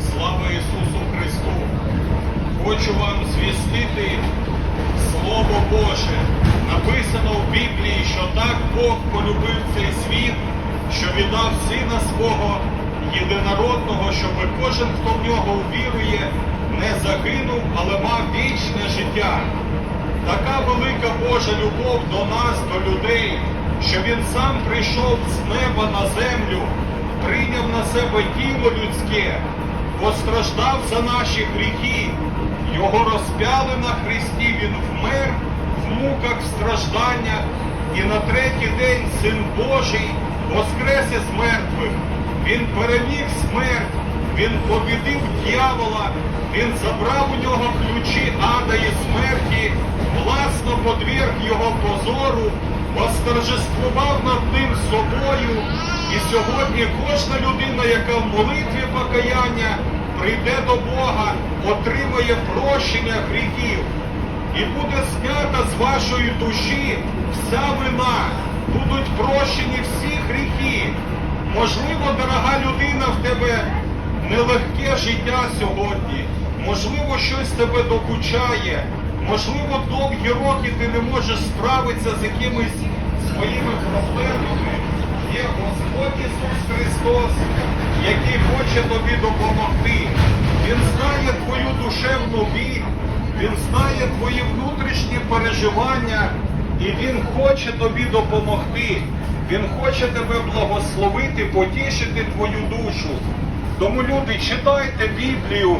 Слава Ісусу Христу! Хочу вам звістити Слово Боже. Написано в Біблії, що так Бог полюбив цей світ, що віддав Сина свого єдинородного, щоб кожен, хто в нього увірує, не загинув, але мав вічне життя. Така велика Божа любов до нас, до людей, що Він сам прийшов з неба на землю, прийняв на себе тіло людське, постраждав за наші гріхи, його розп'яли на хресті, він вмер в муках, в стражданнях, і на третій день Син Божий воскрес із мертвих. Він переміг смерть, він побідив дьявола, він забрав у нього ключі ада і смерті, власно подвірг його позору, восторжествував над ним собою. І сьогодні кожна людина, яка в молитві покаяння прийде до Бога, отримає прощення гріхів. І буде знята з вашої душі вся вина, будуть прощені всі гріхи. Можливо, дорога людина, в тебе нелегке життя сьогодні. Можливо, щось тебе докучає. Можливо, довгі роки ти не можеш справитися з якимись своїми проблемами. Є Господь Ісус Христос, який хоче тобі допомогти. Він знає твою душевну біль, Він знає твої внутрішні переживання, і Він хоче тобі допомогти. Він хоче тебе благословити, потішити твою душу. Тому, люди, читайте Біблію,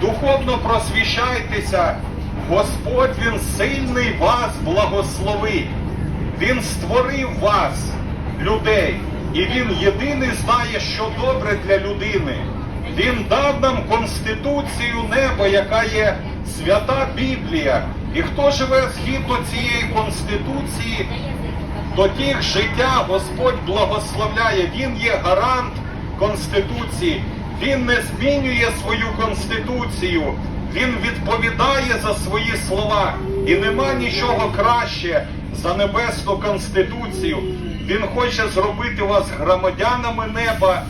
духовно просвіщайтеся. Господь Він сильний вас благословить. Він створив вас, людей, і Він єдиний знає, що добре для людини. Він дав нам конституцію неба, яка є свята Біблія. І хто живе згідно цієї конституції, до тих життя Господь благословляє. Він є гарант Конституції. Він не змінює свою конституцію. Він відповідає за свої слова. І нема нічого краще за небесну конституцію. Він хоче зробити вас громадянами неба,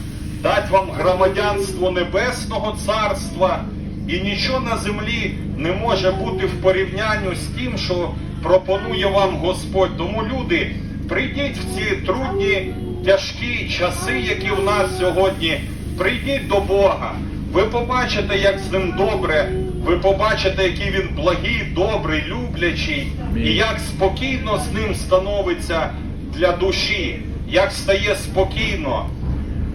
дати вам громадянство небесного царства. І нічого на землі не може бути в порівнянні з тим, що пропонує вам Господь. Тому люди, прийдіть в ці трудні, тяжкі часи, які в нас сьогодні. Прийдіть до Бога. Ви побачите, як з ним добре. Ви побачите, який він благий, добрий, люблячий, і як спокійно з ним становиться для душі, як стає спокійно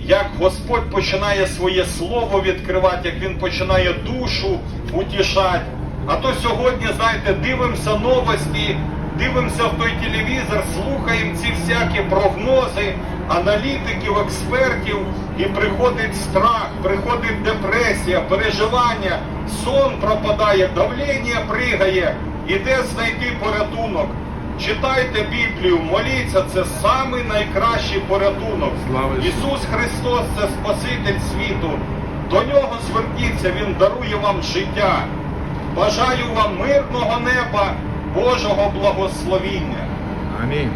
як Господь починає своє слово відкривати, як Він починає душу утішати. А то сьогодні, знаєте, дивимося новості, дивимося в той телевізор, слухаємо ці всякі прогнози аналітиків, експертів, і приходить страх, приходить депресія, переживання, сон пропадає, давлення пригає, і де знайти порятунок. Читайте Біблію, моліться, це самий найкращий порятунок. Слава Ісус Христос це Спаситель світу. До нього зверніться, Він дарує вам життя. Бажаю вам мирного неба, Божого благословіння. Амінь.